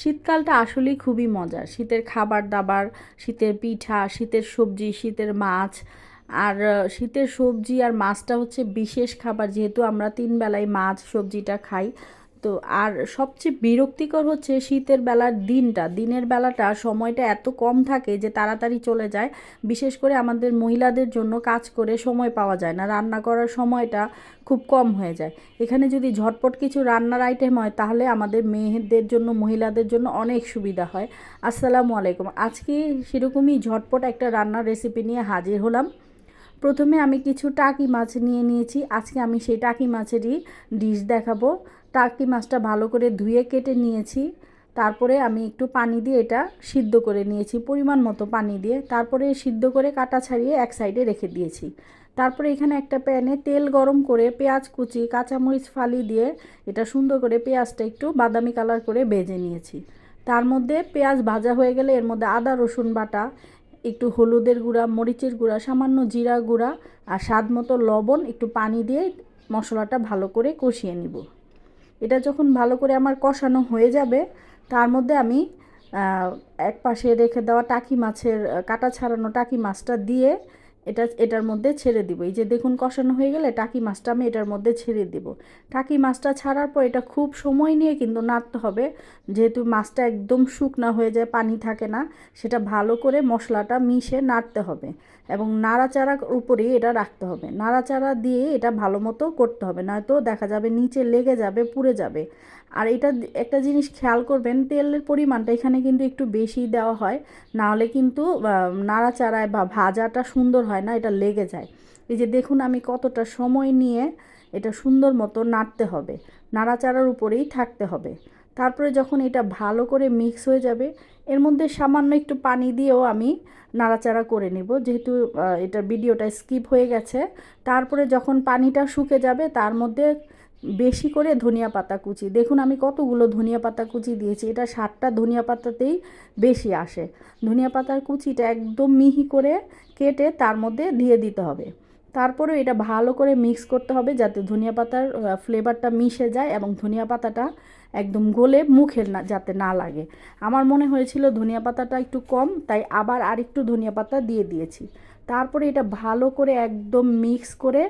শীতকালটা আসলেই খুবই মজার। শীতের খাবার দাবার শীতের পিঠা, শীতের সবজি, শীতের মাছ, আর শীতের সবজি আর মাছটা হচ্ছে বিশেষ খাবার। যেহেতু আমরা তিন বেলায় মাছ, সবজিটা খাই তো আর সবচেয়ে বিরক্তিকর হচ্ছে শীতের বেলার দিনটা। দিনের বেলাটা সময়টা এত কম থাকে যে তাড়াতাড়ি চলে যায়। বিশেষ করে আমাদের মহিলাদের জন্য কাজ করে সময় পাওয়া যায় না। রান্না করার সময়টা খুব কম হয়ে যায়। এখানে যদি ঝটপট কিছু রান্নার আইটেম হয়, তাহলে আমাদের মেয়েদের জন্য, মহিলাদের জন্য অনেক সুবিধা হয়। আসসালামু আলাইকুম। আজকে সেরকমই ঝটপট একটা রান্নার রেসিপি নিয়ে হাজির হলাম। প্রথমে আমি কিছু টাকি মাছ নিয়ে নিয়েছি। আজকে আমি সেই টাকি মাছেরই ডিশ দেখাবো। টাকি মাছটা ভালো করে ধুয়ে কেটে নিয়েছি। তারপরে আমি একটু পানি দিয়ে এটা সিদ্ধ করে নিয়েছি, পরিমাণ মতো পানি দিয়ে। তারপরে সিদ্ধ করে কাটা ছাড়িয়ে এক সাইডে রেখে দিয়েছি। তারপরে এখানে একটা প্যানে তেল গরম করে পেঁয়াজ কুচি, কাঁচামরিচ ফালি দিয়ে এটা সুন্দর করে পেঁয়াজটা একটু বাদামি কালার করে ভেজে নিয়েছি। তার মধ্যে পেঁয়াজ ভাজা হয়ে গেলে এর মধ্যে আদা, রসুন বাটা, একটু হলুদের গুঁড়া, মরিচের গুঁড়া, সামান্য জিরা গুঁড়া আর স্বাদ মতো লবণ, একটু পানি দিয়ে মশলাটা ভালো করে কষিয়ে নিব। এটা যখন ভালো করে আমার কষানো হয়ে যাবে, তার মধ্যে আমি এক পাশে রেখে দেওয়া টাকি মাছের কাটা ছাড়ানো টাকি মাছটা দিয়ে এটা, এটার মধ্যে ছেড়ে দিব। এই যে দেখুন কষানো হয়ে গেলে টাকি মাছটা আমি এটার মধ্যে ছেড়ে দিব। টাকি মাছটা ছাড়ার পর এটা খুব সময় নিয়ে কিন্তু নাড়তে হবে। যেহেতু মাছটা একদম শুকনা হয়ে যায়, পানি থাকে না, সেটা ভালো করে মশলাটা মিশে নাড়তে হবে এবং নাড়াচাড়ার উপরেই এটা রাখতে হবে। নাড়াচাড়া দিয়ে এটা ভালো মতো করতে হবে, নয়তো দেখা যাবে নিচে লেগে যাবে, পুড়ে যাবে। আর এটা একটা জিনিস খেয়াল করবেন, তেলের পরিমাণটা এখানে কিন্তু একটু বেশি দেওয়া হয় না হলে কিন্তু নাড়াচাড়ায় বা ভাজাটা সুন্দর হয় না, এটা লেগে যায়। এই যে দেখুন আমি কতটা সময় নিয়ে এটা সুন্দর মতো নাড়তে হবে, নাড়াচাড়ার উপরেই থাকতে হবে। তারপরে যখন এটা ভালো করে মিক্স হয়ে যাবে, এর মধ্যে সামান্য একটু পানি দিয়েও আমি নাড়াচাড়া করে নেব, যেহেতু এটা ভিডিওটা স্কিপ হয়ে গেছে। তারপরে যখন পানিটা শুকে যাবে, তার মধ্যে বেশি করে ধনিয়া পাতা কুচি। দেখুন, আমি কতগুলো ধনিয়া পাতা কুচি দিয়েছি। এটা সাতটা ধনিয়া পাতাতেই বেশি আসে। ধনিয়া পাতার কুচিটা একদম মিহি করে কেটে তার মধ্যে দিয়ে দিতে হবে। তারপরে এটা ভালো করে মিক্স করতে হবে যাতে ধনিয়া পাতার ফ্লেভারটা মিশে যায় এবং ধনিয়া পাতাটা একদম গলে মুখে না, যাতে না লাগে। আমার মনে হয়েছিল ধনিয়া পাতাটা একটু কম, তাই আবার আরেকটু ধনিয়া পাতা দিয়ে দিয়েছি। তারপরে এটা ভালো করে একদম মিক্স করে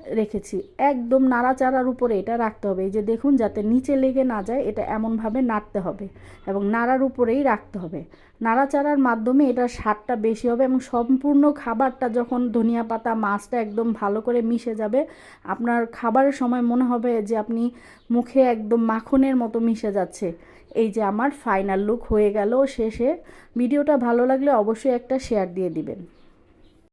রেখেছি। একদম নাড়াচাড়ার উপরে এটা রাখতে হবে। এই যে দেখুন, যাতে নিচে লেগে না যায়, এটা এমনভাবে নাড়তে হবে এবং নাড়ার উপরেই রাখতে হবে। নাড়াচাড়ার মাধ্যমে এটার স্বাদটা বেশি হবে এবং সম্পূর্ণ খাবারটা যখন ধনিয়া পাতা, মাছটা একদম ভালো করে মিশে যাবে, আপনার খাবারের সময় মনে হবে যে আপনি মুখে একদম মাখনের মতো মিশে যাচ্ছে। এই যে আমার ফাইনাল লুক হয়ে গেল শেষে। ভিডিওটা ভালো লাগলে অবশ্যই একটা শেয়ার দিয়ে দিবেন।